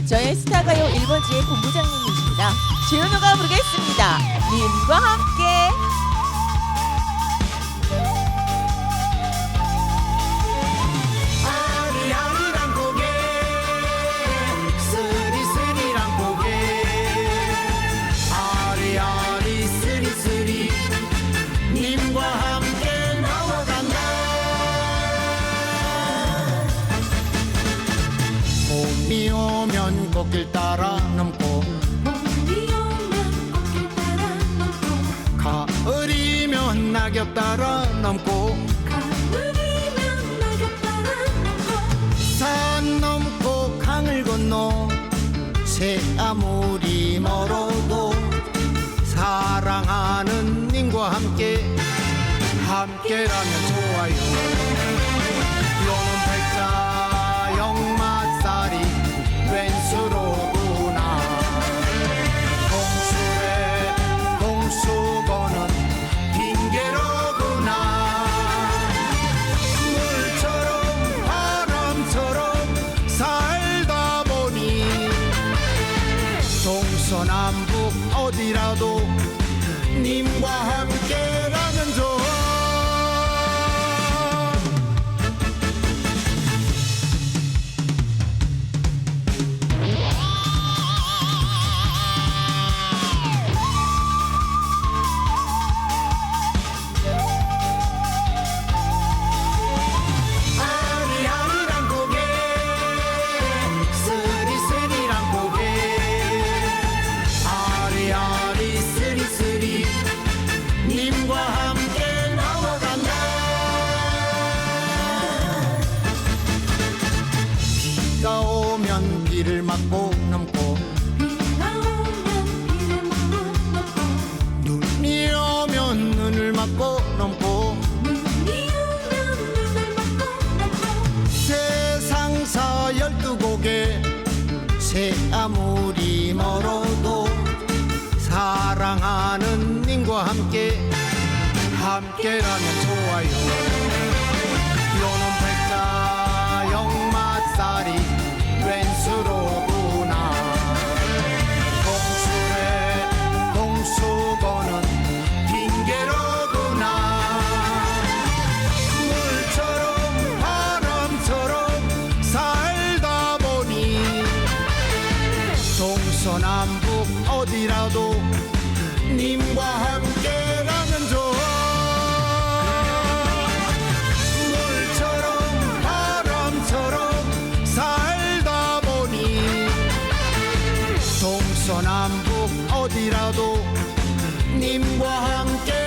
네, 저의 스타가요 1번지의 본부장님이십니다. 재현우가 부르겠습니다. 님과 함께. 오면 꽃길 따라 넘고 가을이면 낙엽 따라 넘고 산 넘고 강을 건너 새 아무리 멀어도 사랑하는 님과 함께 함께라면 좋아요. 노는 백자 남북 어디라도 님과 함께 오면 비를 맞고 넘고 눈이 오면 눈을 맞고 넘고 세상사 열두 곡에 새 아무리 멀어도 사랑하는 님과 함께 함께라면 좋아요 서남북 어디라도 님과 함께라면 좋아. 물처럼 바람처럼 살다 보니 동서남북 어디라도 님과 함께